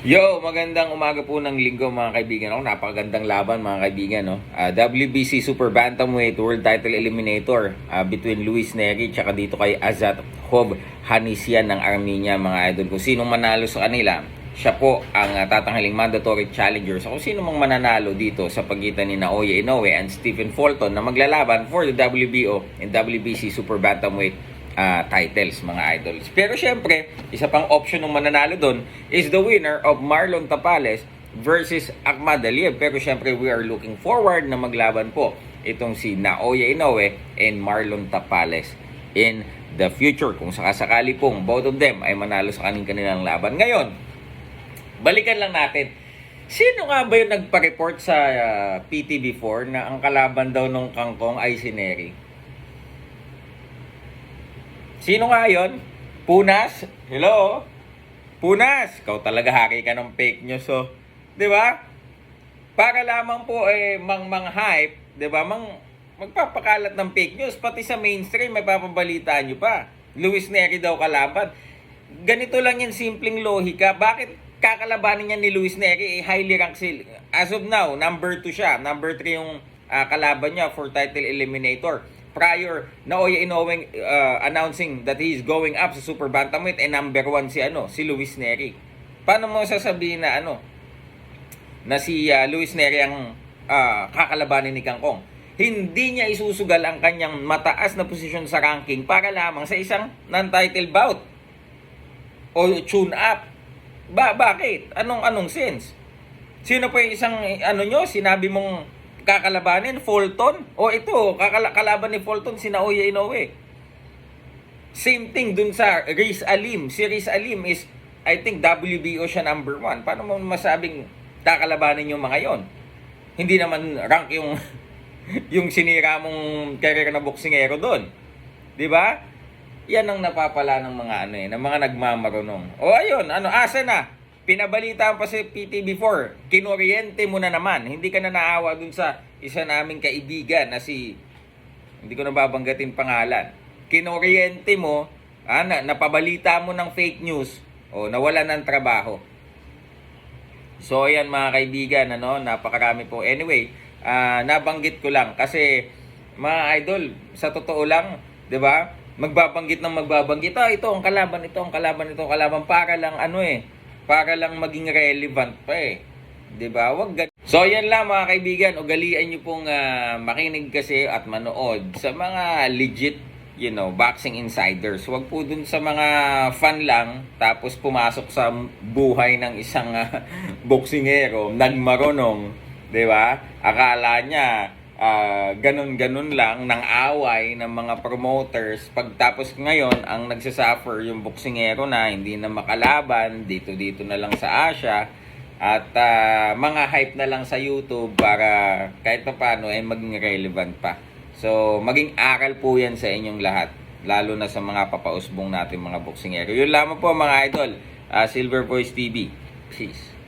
Yo, magandang umaga po ng linggo mga kaibigan. Ako, napakagandang laban mga kaibigan. No? Ah, WBC Super Bantamweight World Title Eliminator ah, between Luis Neri tsaka dito kay Azat Hob Hanisian ng Armenia mga idol. Kung sinong manalo sa kanila, siya po ang ah, tatanghaling mandatory challenger. So kung sino mang mananalo dito sa pagitan ni Naoya Inoue and Stephen Fulton na maglalaban for the WBO and WBC Super Bantamweight ah, titles mga idols. Pero syempre, isa pang option ng mananalo doon is the winner of Marlon Tapales versus Ahmad Aliyev. Pero syempre, we are looking forward na maglaban po itong si Naoya Inoue and Marlon Tapales in the future. Kung sakasakali pong both of them ay manalo sa kaning kanilang laban. Ngayon, balikan lang natin. Sino nga ba yung nagpa-report sa ah, PTV4 na ang kalaban daw ng kangkong ay si Neri? Sino nga yon? Punas? Hello? Punas! Ikaw talaga hari ka ng fake news, oh. Di ba? Para lamang po eh, mang mang hype, di ba? Mang magpapakalat ng fake news, pati sa mainstream, may papabalitaan nyo pa. Luis Neri daw kalaban. Ganito lang yung simpleng lohika. Bakit kakalabanin niya ni Luis Neri? Eh, highly ranked si... As of now, number 2 siya. Number 3 yung ah, kalaban niya for title eliminator prior Naoya Inoue uh, announcing that he is going up sa Super Bantamweight and number 1 si ano, si Luis Neri. Paano mo sasabihin na ano na si uh, Luis Neri ang uh, kakalabanin ni Kangkong? Hindi niya isusugal ang kanyang mataas na posisyon sa ranking para lamang sa isang non-title bout o tune up. Ba bakit? Anong anong sense? Sino pa yung isang ano nyo, sinabi mong kakalabanin? Fulton? O ito, kakala- kalaban ni Fulton, si Naoya Inoue. Same thing dun sa Riz Alim. Si Riz Alim is, I think, WBO siya number one. Paano mo masabing kakalabanin yung mga yon? Hindi naman rank yung yung sinira mong career na boksingero doon. 'Di ba? Yan ang napapala ng mga ano eh, ng mga nagmamarunong. O ayun, ano, asa na? Pinabalitaan pa si PTB4, kinoriente mo na naman. Hindi ka na naawa dun sa isa naming kaibigan na si, hindi ko na babanggatin pangalan. Kinoriente mo, ah, na, napabalita mo ng fake news, o nawala ng trabaho. So ayan mga kaibigan, ano, napakarami po. Anyway, ah, nabanggit ko lang kasi mga idol, sa totoo lang, 'di ba? Magbabanggit ng magbabanggit, ah, ito ang kalaban, ito ang kalaban, ito ang kalaban para lang ano eh, para lang maging relevant pa eh. 'Di ba? Wag gan- So yan lang mga kaibigan, ugalian niyo pong ah, makinig kasi at manood sa mga legit you know, boxing insiders. Huwag po dun sa mga fan lang, tapos pumasok sa buhay ng isang uh, boksingero, nagmarunong, di ba? Akala niya, ah, ganun-ganun lang, ng away ng mga promoters. Pagtapos ngayon, ang nagsasuffer yung boksingero na hindi na makalaban, dito-dito na lang sa Asia, at ah, mga hype na lang sa YouTube para kahit pa paano ay maging relevant pa. So, maging aral po yan sa inyong lahat. Lalo na sa mga papausbong natin mga boksingero. Yun lamang po mga idol. Ah, Silver Voice TV. Peace.